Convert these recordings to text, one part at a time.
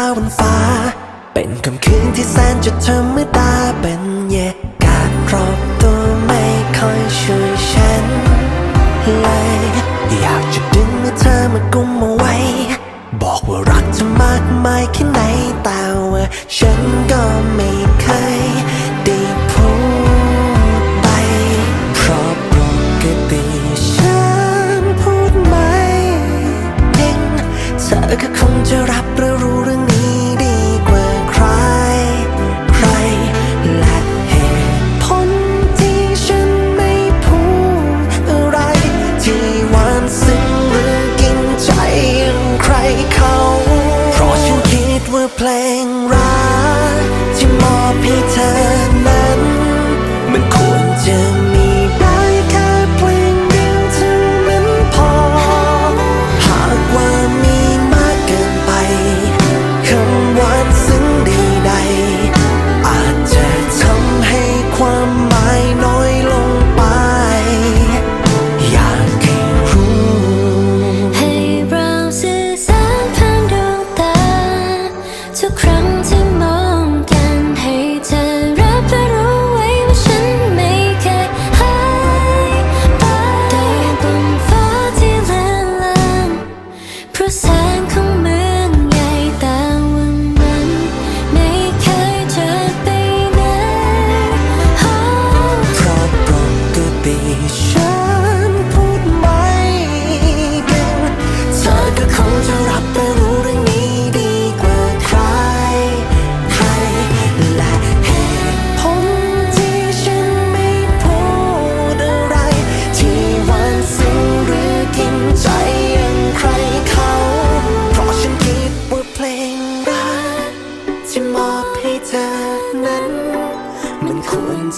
าวบนฟ้า เป็นคำคืนที่แสนจะธรรมดาเป็นเยากาศรอบตัวไม่ค่อยช่วยฉันเลยอยากจะดึงมือเธอมากุมเอาไว้ บอกว่ารักเธอมากมายแค่ไหนแต่ว่าฉันก็ไม่เคยด้พูดไปเพราะปกติฉันพูดไม่จริเธอก็คงจะรับหรือรู้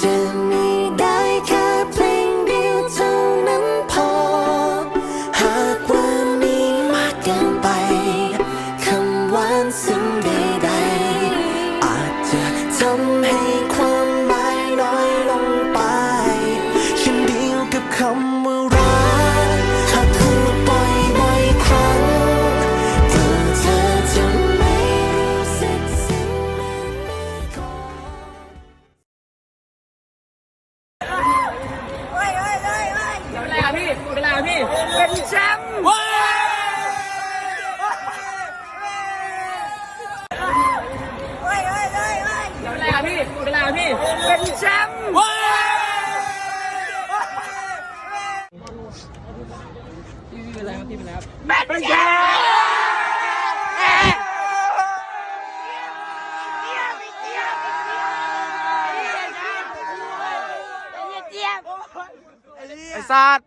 pretending เป็นแชมป์พี่เป็นแล้วพี่เป็นแล้วเป็นแชมป์ไอ้ซาตว์